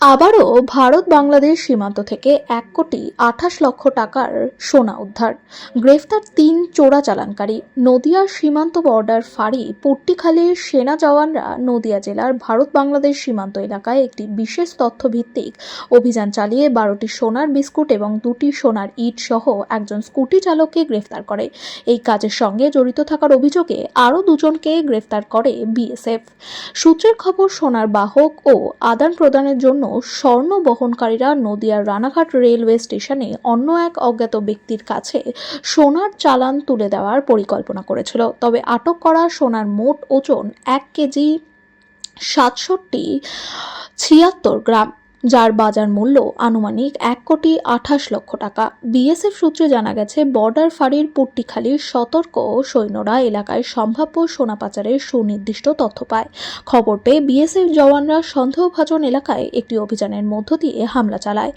আবারও ভারত বাংলাদেশ সীমান্ত থেকে এক কোটি আঠাশ লক্ষ টাকার সোনা উদ্ধার। গ্রেফতার তিন চোরা চালানকারী নদিয়ার সীমান্ত বর্ডার ফাঁড়ি পট্টিখালীর সেনা জওয়ানরা নদিয়া জেলার ভারত বাংলাদেশ সীমান্ত এলাকায় একটি বিশেষ তথ্যভিত্তিক অভিযান চালিয়ে বারোটি সোনার বিস্কুট এবং দুটি সোনার ইট সহ একজন স্কুটি চালককে গ্রেফতার করে। এই কাজের সঙ্গে জড়িত থাকার অভিযোগে আরও দুজনকে গ্রেফতার করে বিএসএফ। সূত্রের খবর, সোনার বাহক ও আদান প্রদানের জন্য স্বর্ণ বহনকারীরা নদিয়ার রানাঘাট রেলওয়ে স্টেশনে অন্য এক অজ্ঞাত ব্যক্তির কাছে সোনার চালান তুলে দেওয়ার পরিকল্পনা করেছিল। তবে আটক করা সোনার মোট ওজন এক কেজি সাতষট্টি ছিয়াত্তর গ্রাম। যার বাজার মূল্য আনুমানিক এক কোটি আঠাশ লক্ষ টাকা। বিএসএফ সূত্রে জানা গেছে, বর্ডার ফাঁড়ির পুট্টিখালির সতর্ক সৈন্যরা এলাকায় সম্ভাব্য সোনা পাচারের সুনির্দিষ্ট তথ্য পায়। খবর পেয়ে বিএসএফ জওয়ানরা সন্দেহভাজন এলাকায় একটি অভিযানের মধ্য দিয়ে হামলা চালায়।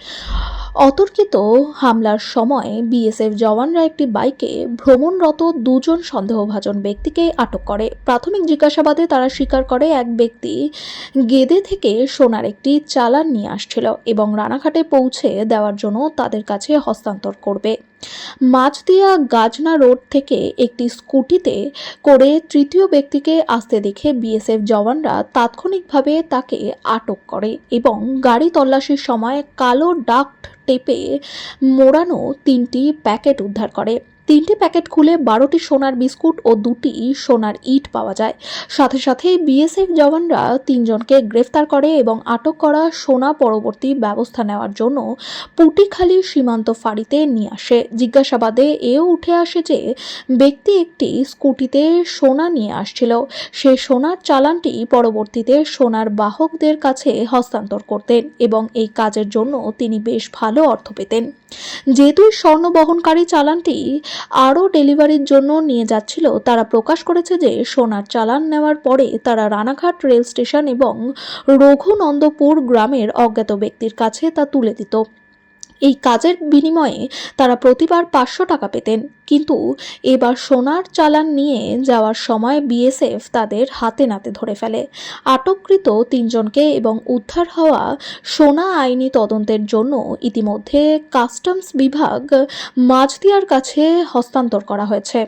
অতর্কিত হামলার সময় বিএসএফ জওয়ানরা একটি বাইকে ভ্রমণরত দুজন সন্দেহভাজন ব্যক্তিকে আটক করে। প্রাথমিক জিজ্ঞাসাবাদে তারা স্বীকার করে, এক ব্যক্তি গেদে থেকে সোনার একটি চালান নিয়ে আসছিল এবং রানাঘাটে পৌঁছে দেওয়ার জন্য তাদের কাছে হস্তান্তর করবে। মাছদিয়া গাজনা রোড থেকে একটি স্কুটিতে করে তৃতীয় ব্যক্তিকে আসতে দেখে বিএসএফ জওয়ানরা তাৎক্ষণিকভাবে তাকে আটক করে এবং গাড়ি তল্লাশির সময় কালো ডাক্ট টেপে মোড়ানো তিনটি প্যাকেট উদ্ধার করে। তিনটি প্যাকেট খুলে বারোটি সোনার বিস্কুট ও দুটি সোনার ইট পাওয়া যায়। সাথে সাথে বিএসএফ জওয়ানরা তিনজনকে গ্রেফতার করে এবং আটক করা সোনা পরবর্তী ব্যবস্থা নেওয়ার জন্য পুটিখালী সীমান্ত ফাঁড়িতে নিয়ে আসে। জিজ্ঞাসাবাদে এও উঠে আসে যে, ব্যক্তি একটি স্কুটিতে সোনা নিয়ে আসছিল। সে সোনার চালানটি পরবর্তীতে সোনার বাহকদের কাছে হস্তান্তর করতেন এবং এই কাজের জন্য তিনি বেশ ভালো অর্থ পেতেন। যেহেতু স্বর্ণ বহনকারী চালানটি আরও ডেলিভারির জন্য নিয়ে যাচ্ছিল, তারা প্রকাশ করেছে যে সোনার চালান নেওয়ার পরে তারা রানাঘাট রেল স্টেশন এবং রঘুনন্দপুর গ্রামের অজ্ঞাত ব্যক্তির কাছে তা তুলে দিত। এই কাজের বিনিময়ে তারা প্রতিবার পাঁচশো টাকা পেতেন। কিন্তু এবার সোনার চালান নিয়ে যাওয়ার সময় বিএসএফ তাদের হাতে নাতে ধরে ফেলে। আটককৃত তিনজনকে এবং উদ্ধার হওয়া সোনা আইনি তদন্তের জন্য ইতিমধ্যে কাস্টমস বিভাগ মাঝদিয়ার কাছে হস্তান্তর করা হয়েছে।